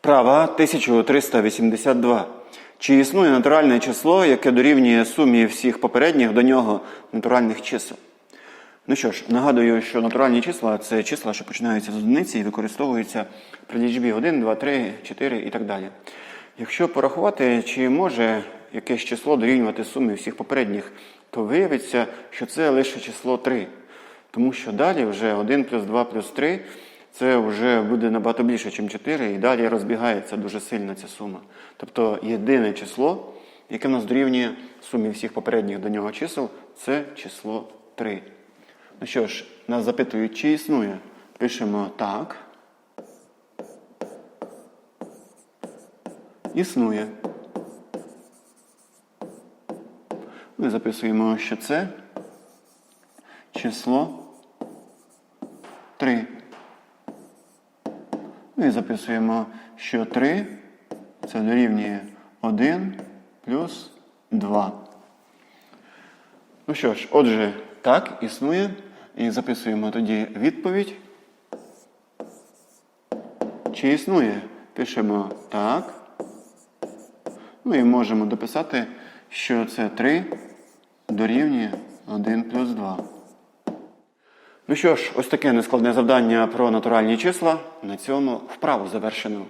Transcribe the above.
Вправа 1382. Чи існує натуральне число, яке дорівнює сумі всіх попередніх до нього натуральних чисел? Ну що ж, нагадую, що натуральні числа це числа, що починаються з одиниці і використовуються при лічбі 1, 2, 3, 4 і так далі. Якщо порахувати, чи може якесь число дорівнювати сумі всіх попередніх, то виявиться, що це лише число 3. Тому що далі вже 1 плюс 2 плюс 3 це вже буде набагато більше, ніж 4, і далі розбігається дуже сильно ця сума. Тобто єдине число, яке в нас дорівнює сумі всіх попередніх до нього чисел, це число 3. Ну що ж, нас запитують, чи існує. Пишемо так. Існує. Ми записуємо, що це число 3. Ну і записуємо, що 3 це дорівнює 1 плюс 2. Ну що ж, отже, так, існує. І записуємо тоді відповідь. Чи існує? Пишемо так. Ну і можемо дописати, що це 3 дорівнює 1 плюс 2. Ну що ж, ось таке нескладне завдання про натуральні числа. На цьому вправу завершено.